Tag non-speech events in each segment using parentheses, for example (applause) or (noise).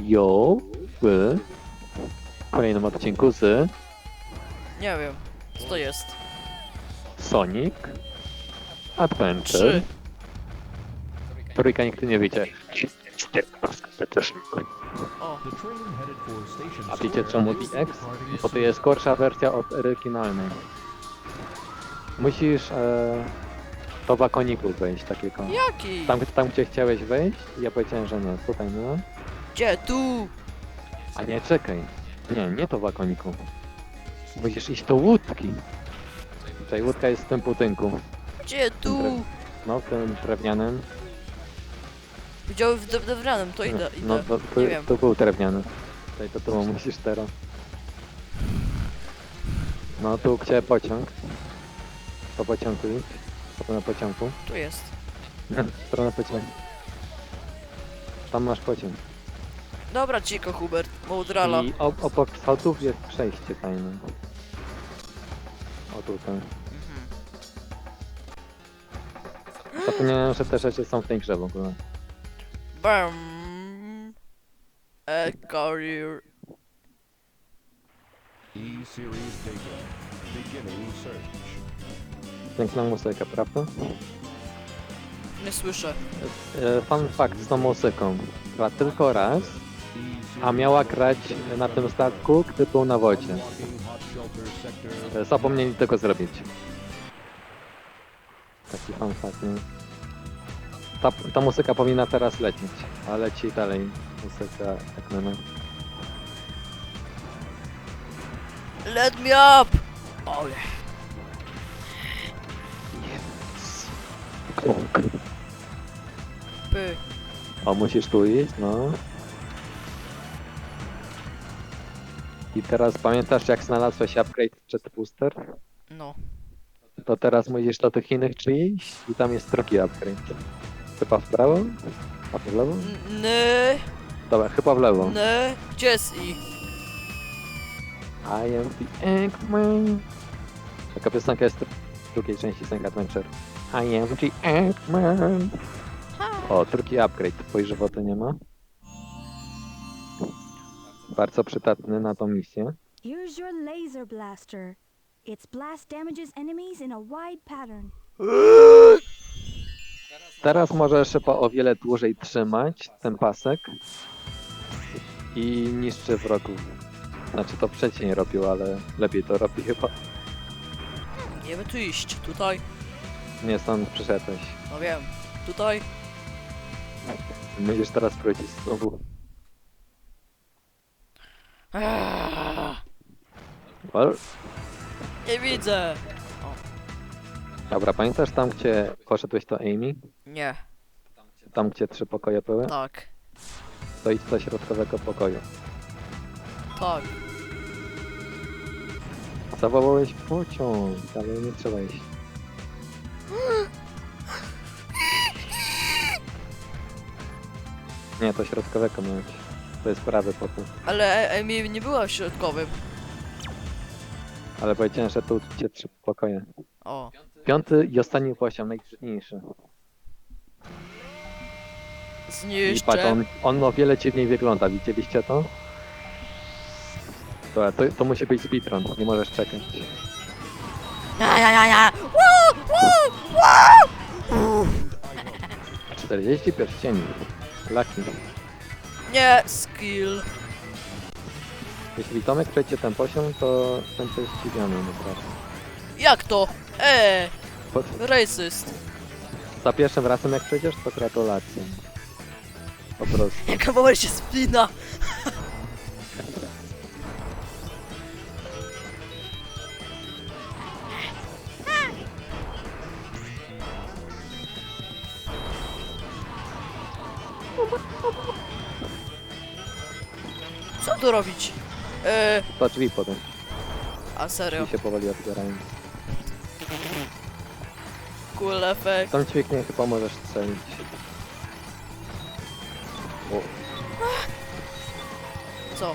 Jo, w kolejnym odcinku z Nie wiem. Co to jest? Sonic Adventure. Trzy. Trójka nigdy nie wiecie. O, A wiecie czemu DX? Bo to jest gorsza wersja od oryginalnej. Musisz e, do wakoników wejść takiego. jaki? Tam, tam gdzie chciałeś wejść, ja powiedziałem, że nie. Tutaj no. Gdzie? Tu! A nie, czekaj. Nie, nie to wakoniku. Musisz iść do łódki. Tutaj łódka jest w tym budynku. Gdzie? Tu! No, w tym drewnianym. Widziałem w drewnianym, to idę, idę. No, to, to, Nie wiem. to był drewniany. Tutaj to tu musisz teraz. No, tu gdzie pociąg. Po pociągu idź. Po na pociągu. Tu jest. (laughs) W stronę pociągu. Tam masz pociąg. Dobra, cicho, Hubert. Mołdrala. I ob obok schodów jest przejście tajne. O tutaj. Mhm. Zapomniałem, że te rzeczy są w tej grze w ogóle. Bam! A career. E-Series data. Beginning search. Piękna muzyka, prawda? Nie słyszę. E, Fun fact z tą muzyką. Gra tylko raz, a miała grać na tym statku, gdy był na wodzie. Zapomnieli tego zrobić. Taki fun fact, nie? Ta, ta muzyka powinna teraz lecieć, a leci dalej muzyka Ekmena. Let me up! Ole. Py. O, musisz tu iść, no. I teraz pamiętasz jak znalazłeś upgrade przed booster? No. To teraz musisz do tych innych iść i tam jest drugi upgrade. Chyba w prawo? A w lewo? N- Dobra, chyba w lewo. ny. Gdzie jest i? I am the Eggman. Taka piosenka jest w drugiej części Sonic Adventure. I am the Eggman. O, drugi upgrade. Twojej żywoty nie ma. Bardzo przydatny na tą misję. Here's your laser blaster. Its blast damages enemies in a wide pattern. Teraz możesz chyba o wiele dłużej trzymać ten pasek i niszczy wrogów. Znaczy to wcześniej robił, ale lepiej to robi chyba. Nie wiem tu iść. Tutaj. Nie stąd przyszedłeś. No wiem. Tutaj. Musisz teraz wrócić znowu. Eee, Well, Nie widzę. Dobra, pamiętasz tam, gdzie poszedłeś do Amy? Nie. Tam, gdzie trzy pokoje były? Tak. To idź do środkowego pokoju. Tak. Zawołałeś pociąg, ale nie trzeba iść. (gasps) Nie, to środkowego miałeś. To jest prawy pokój. Ale Emi nie była w środkowym. Ale powiedziałem, że tu gdzie trzy pokoje. O. Piąty i ostatni poziom, najtrudniejszy. I patrz, Zniszczę. on, on o wiele dziwniej wygląda, widzieliście to? Dobra, to, to musi być speedrun, nie możesz czekać. Ja, ja, ja, ja. Woo, woo, woo. 40 pierścieni. Lucky. Nie, skill. Jeśli Tomek przejdzie ten poziom, to będę zdziwiony naprawdę. Jak to? Eee, Bo racist. za pierwszym razem jak przejdziesz, to gratulacje. Po prostu. Jaka mała się spina. Robić? Eee, To drzwi potem. a serio? Drzwi się powoli otwierają. Cool effect. Tam dźwignię chyba możesz strzelić. O, Co?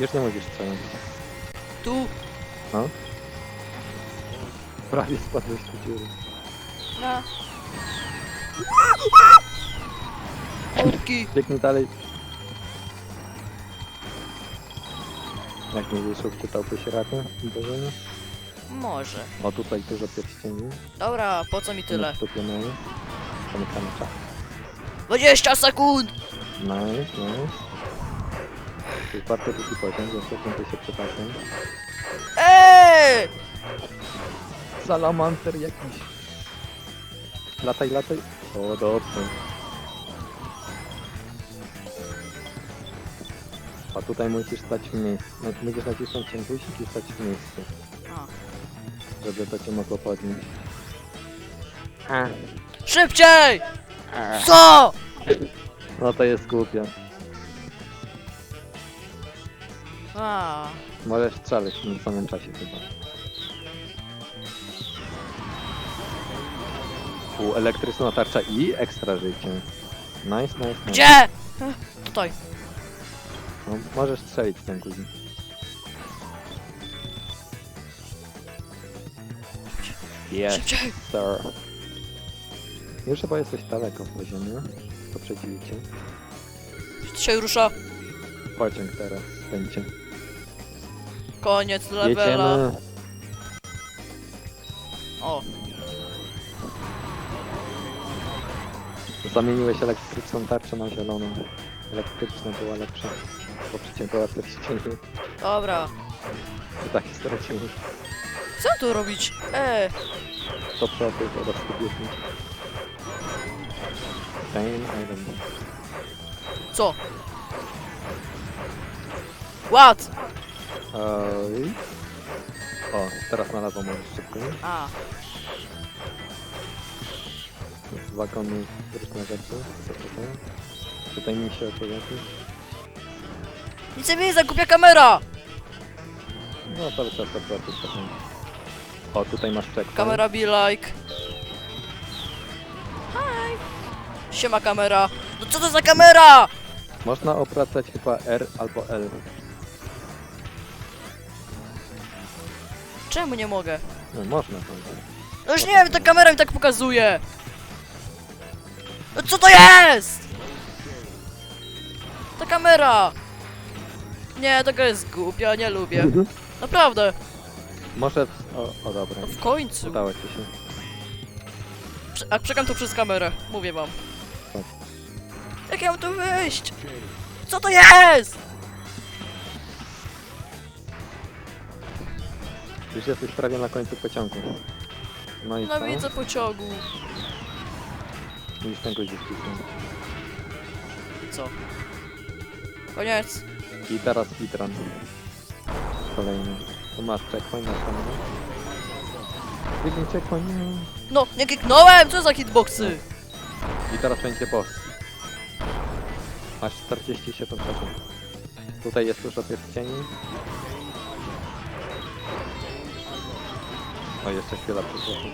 już nie musisz strzelić. Tu? No. Prawie spadłeś do dziury. Na. Łódki! Biegnij dalej. Jak mówisz, odczytałby się raty w poziomie? Może. O, tutaj dużo pierścieni. Dobra, po co mi tyle? Zamykamy czas. 20 sekund! Nice, nice. To jest bardzo drugi poziom, więc cofnijcie się przypadkiem. Eee! Salamancer jakiś. Lataj, lataj. O, dobrze. A tutaj musisz stać w miejscu. No, Musisz nacisnąć ten guzik i stać w miejscu, A. żeby to cię mogło podnieść. A. Szybciej! Co? No to jest głupie. A, Możesz strzelać w tym samym czasie chyba. U, elektryczna tarcza i ekstra życie. Nice, nice, nice. gdzie? Tutaj. No, możesz strzelić ten guzik. Yes, Szybciej! sir. Już chyba jesteś daleko w poziomie. Poprzedzili cię. Się rusza. Pociąg teraz będzie. Koniec levela. Jedziemy. O, Zamieniłeś elektryczną tarczę na zieloną. Elektryczna była lepsza. Bo przecież była pierścienie. dobra. I tak stracił. Co tu robić? E, To przodu oraz kobiety. Pain Island. co? What? Oj. O, teraz na lewo możesz szybko. A, Wagony, różne rzeczy. Co tutaj? Tutaj mi się opowiada. Nic nie widzę, głupia kamera! No cały czas to trochę. O, tutaj masz checkpoint. Kamera be like. Hi! Siema kamera. No co to za kamera? Można obracać chyba R albo L. Czemu nie mogę? No można to. No już nie wiem, ta kamera mi tak pokazuje. No co to jest? Ta kamera. Nie, taka jest głupia, nie lubię. Naprawdę. Może... W... O, o dobra. No w końcu. Udało ci się. Prze- A czekam tu przez kamerę, mówię wam. Tak. Jak ja mam tu wyjść? Co to jest? Już jesteś prawie na końcu pociągu. No i co? Nienawidzę pociągu. Widzisz ten guzik wcisnąć. Co? Koniec. I teraz speedrun. Kolejny. Tu masz checkpoint na samym. Kliknij checkpoint. nie. No, nie kliknąłem! Co za hitboxy? I teraz będzie boss. Masz 47 sekund. Tutaj jest dużo pierścieni. O, jeszcze chwila przepraszam.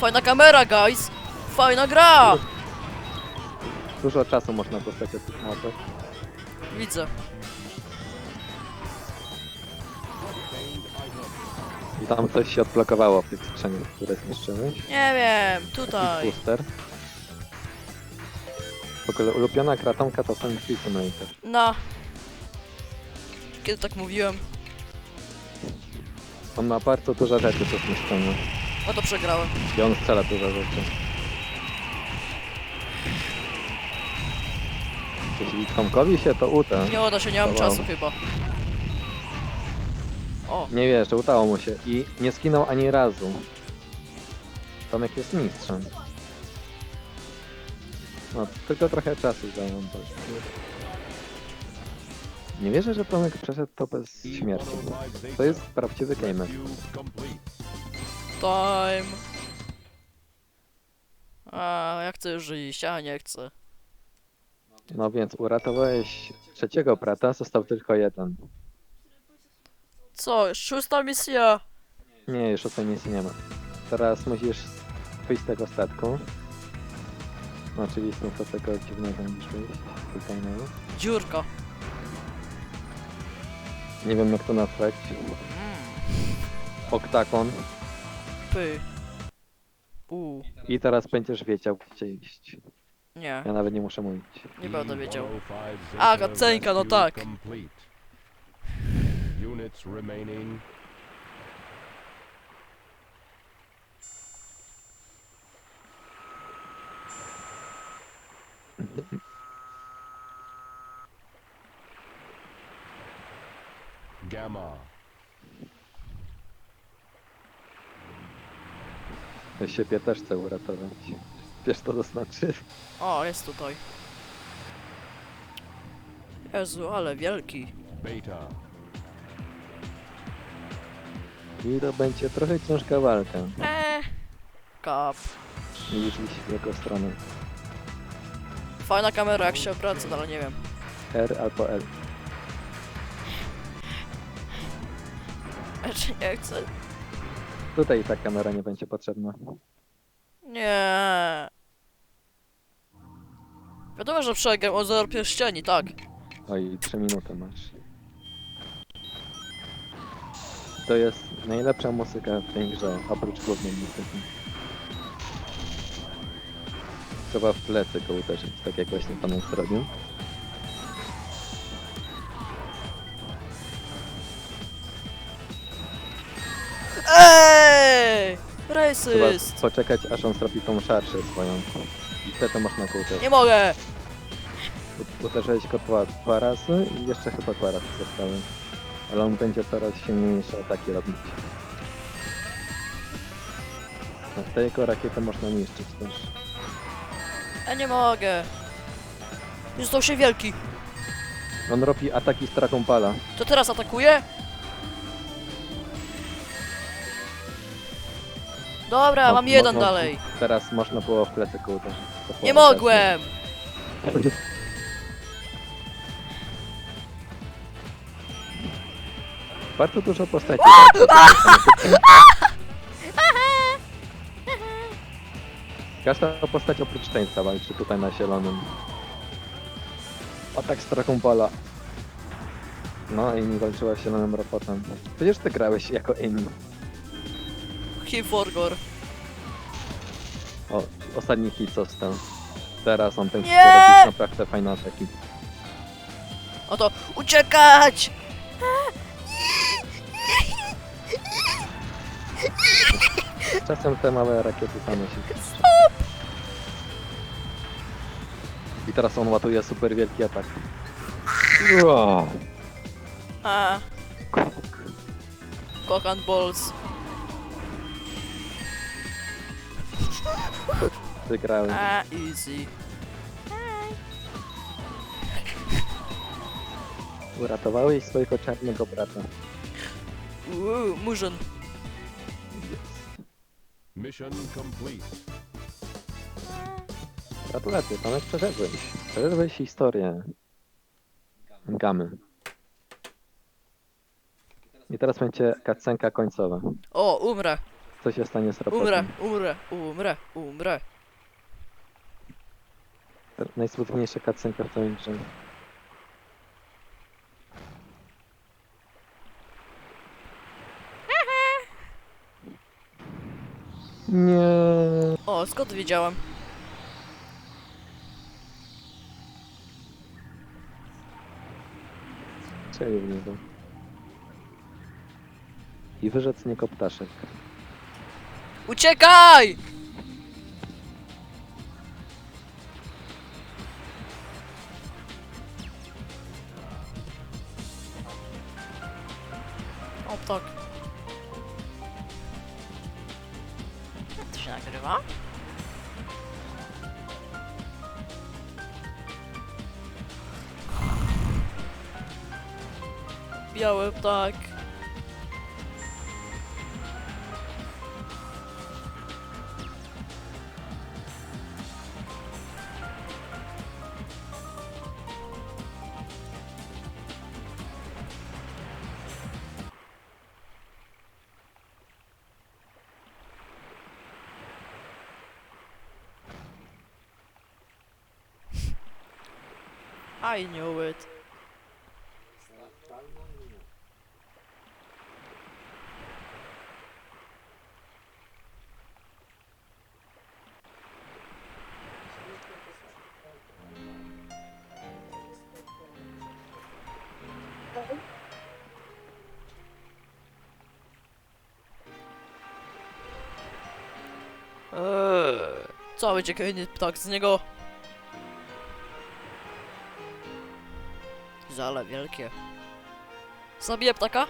Fajna kamera, guys! Fajna gra! Dużo czasu można dostać od tych mapek. Widzę. Tam coś się odblokowało w tych skrzyniach, które zniszczyłeś. Nie wiem, tutaj. booster. W ogóle ulubiona kratonka to Sun Simulator. No. Kiedy tak mówiłem? On ma bardzo dużo rzeczy do zniszczenia. No to przegrałem. I on strzela dużo rzeczy. Jeśli Tomkowi się to uda, Nie uda się, nie mam czasu chyba. O, nie wiesz, że udało mu się i nie skinął ani razu. Tomek jest mistrzem. No, tylko trochę czasu zajął to. Nie wierzę, że Tomek przeszedł to bez śmierci. To jest prawdziwy gamer. Time. A, ja chcę już iść, a nie chcę. No więc uratowałeś trzeciego brata, został tylko jeden. Co, szósta misja? Nie, już tej misji nie ma. Teraz musisz wyjść z tego statku. No, czyli znów do tego dziwnego musisz wyjść. No. Dziurka. Nie wiem jak to nazwać. Mm, Oktakon. py. U, I teraz będziesz wiedział gdzie iść. Nie, Ja nawet nie muszę mówić. nie będę wiedział. E105 A, cutscenka, no tak. minutes remaining. Gamma. Ja siebie też chcę uratować. Wiesz co to znaczy? O, jest tutaj. Jezu, ale wielki. Beta. I to będzie trochę ciężka walka. Eee. Kap. Niż iść w jego stronę. Fajna kamera jak się obraca, no ale nie wiem. R albo L. Znaczy nie chcę. Tutaj ta kamera nie będzie potrzebna. Nie. Wiadomo, że przegram o 0 pierścieni, tak. Oj, 3 minuty masz. To jest najlepsza muzyka w tej grze, oprócz głównej muzyki. Trzeba w plecy go uderzyć, tak jak właśnie pan zrobił. Ej! Trzeba Racist! poczekać, aż on zrobi tą szarszę swoją. I wtedy można go uderzyć. Nie mogę! Uderzyłeś go dwa, dwa razy i jeszcze chyba dwa razy zostały. Ale on będzie coraz silniejsze ataki robić. No, te jego rakiety można niszczyć też. Ja nie mogę. Nie stał się wielki. On robi ataki z Dragon Balla. To teraz atakuje? Dobra, mam jeden mo- mo- dalej. Teraz można było w plecy go uderzyć. To Nie było mogłem! Bardzo dużo postaci. Każda postać oprócz Tańca walczy tutaj na zielonym. Atak Balla. No, Amy walczyła z zielonym robotem. Przecież ty grałeś jako Amy. He forgor. O, ostatni hit został. Teraz on będzie Nie! robić naprawdę fajne ataki. Oto, uciekać! Czasem te małe rakiety same się I teraz on ładuje super wielki atak. Wow. A. Cock and balls. Wygrałem. A, easy. Uratowałeś swojego czarnego brata. Uuu, murzyn. Mission complete. Gratulacje, Tomek, przeszedłeś. Przeszedłeś historię. Gamy. I teraz będzie kacenka końcowa. O, umrę, Co się stanie z robotem? umrę, umrę, umrę, umrę. Najsmutniejsza kacenka w całej grze. Nie. O, skąd wiedziałem? Strzelił w niego. I wyszedł z niego ptaszek. Uciekaj! O tak. Brua. Biały ptak. I knew it. Eee, cały ciekawy ptak z niego. Zale wielkie. Zabiję ptaka?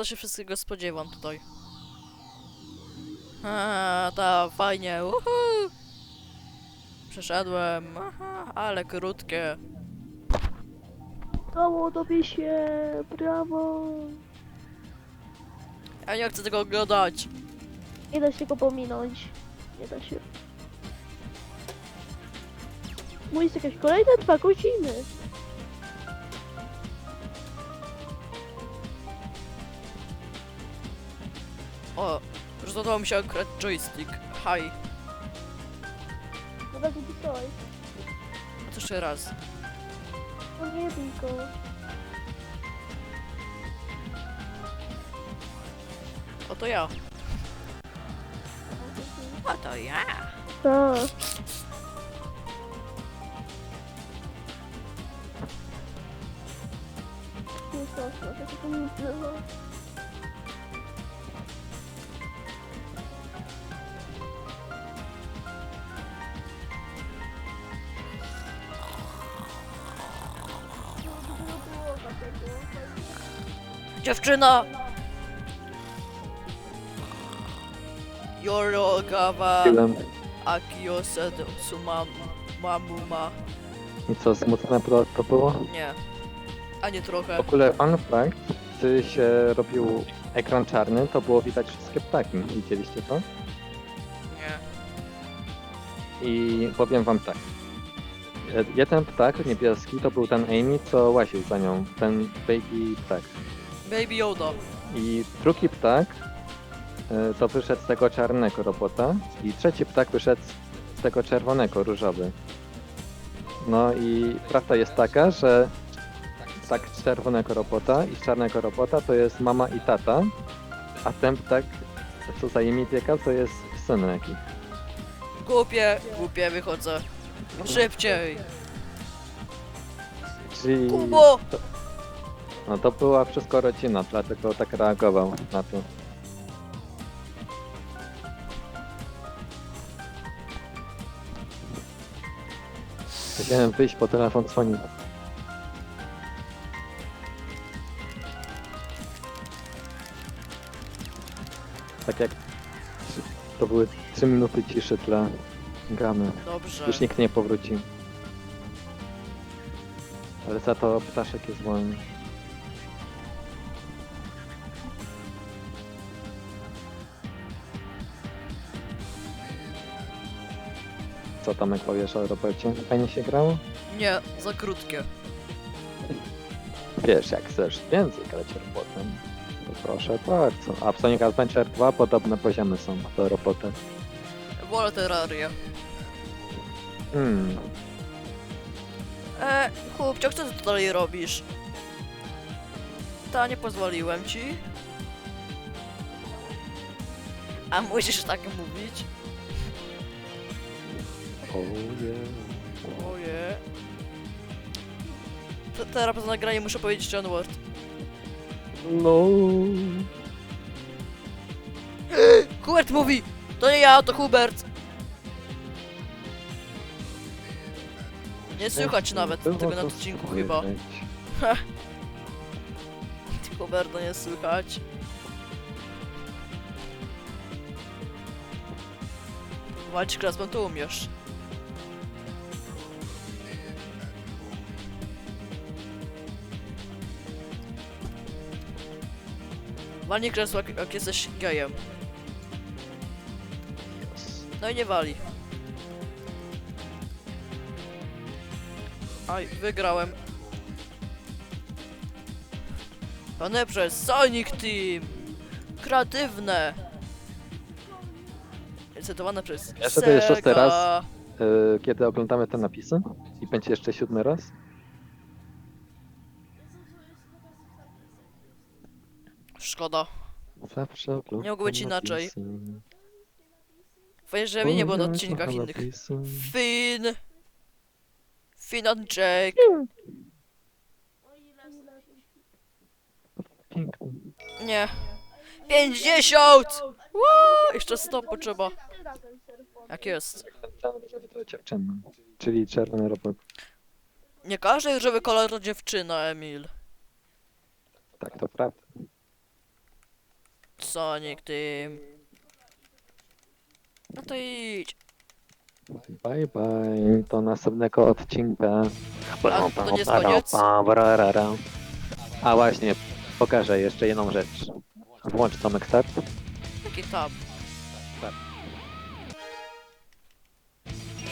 Bardzo się wszystkiego spodziewam tutaj. A, ta fajnie. Uhu. Przeszedłem. Aha, ale krótkie. Brawo, tobie się, brawo. Ja nie chcę tego oglądać. Nie da się go pominąć. Nie da się. Mój jest jakieś kolejne dwa godziny. O, rozładował mi się akurat joystick. Haj. No tak upisałeś. A to jeszcze raz. Nie bij go. Oto ja. Oto ja. Tak. Nie straszne, tak to nic nie ma. Dziewczyna! Yorogawa. Akiyose Tsumamuma. I co, smutne pro- to było? Nie. Ani trochę. W ogóle fun fact, gdy się robił ekran czarny, to było widać wszystkie ptaki. Widzieliście to? Nie. I powiem wam tak. E, Jeden ptak niebieski to był ten Amy, co łaził za nią. Ten baby ptak. Baby Yoda. I drugi ptak e, to wyszedł z tego czarnego robota. I trzeci ptak wyszedł z tego czerwonego, różowy. No i prawda jest taka, że ptak z czerwonego robota i z czarnego robota to jest mama i tata, a ten ptak, co za nimi biega, to jest synek. Głupie, głupie wychodzę. Szybciej. Czyli... Kubo! No to była wszystko rodzina, dlatego tak reagował na to. Chciałem wyjść po telefon dzwoni. Tak jak to były 3 minuty ciszy dla gamy. Dobrze. Już nikt nie powróci. Ale za to ptaszek jest wolny. Tomek powiesz o Robercie? Fajnie się grało? Nie, za krótkie. (laughs) Wiesz, jak chcesz więcej grać robotem, to proszę bardzo. A w Sonic Adventure 2 podobne poziomy są do roboty. Wolę terrarię. Hmm, E, chłopcio, co ty tu dalej robisz? Ta, nie pozwoliłem ci. A musisz tak mówić? Oje. Oje. Te- Teraz po nagraniu muszę powiedzieć N-word. No. Hubert mówi! To nie ja, to Hubert! Nie słychać nawet Było tego na to odcinku słychać. chyba. (laughs) Huberta nie słychać. Walcz Krasman, to umiesz. Walnij krzesło, jak, jak jesteś gejem. No i nie wali. Aj, wygrałem. Pane przez Sonic Team! Kreatywne! Licytowane przez Jeszcze to jest szósty Sega. raz. E, kiedy oglądamy te napisy i będzie jeszcze siódmy raz. Szkoda. Zawsze oglądam Nie mogło być inaczej. Fajnie, że mnie nie było na odcinkach innych. Fin! Finan Jake. Piękny. Nie. 50! Wow, jeszcze 100 potrzeba. Jak jest? Dziewczyna. Czyli czerwony robot. Nie każdy różowy kolor to dziewczyna, Emil. Tak, to prawda. Sonic Team. No to idź. Bye bye. Do następnego odcinka. A, to nie jest koniec? A właśnie, pokażę jeszcze jedną rzecz. Włącz Tomek Start. Jaki tam?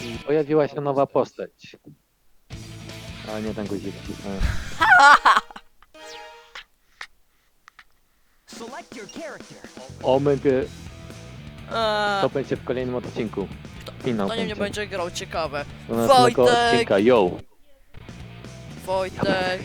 I pojawiła się nowa postać. Ale nie ten guzik wcisnąłem. (laughs) Select your character. Omega, Eee, to będzie w kolejnym odcinku. Finał to nie mnie będzie. będzie grał, ciekawe. Do następnego Wojtek! odcinka, yo! Wojtek.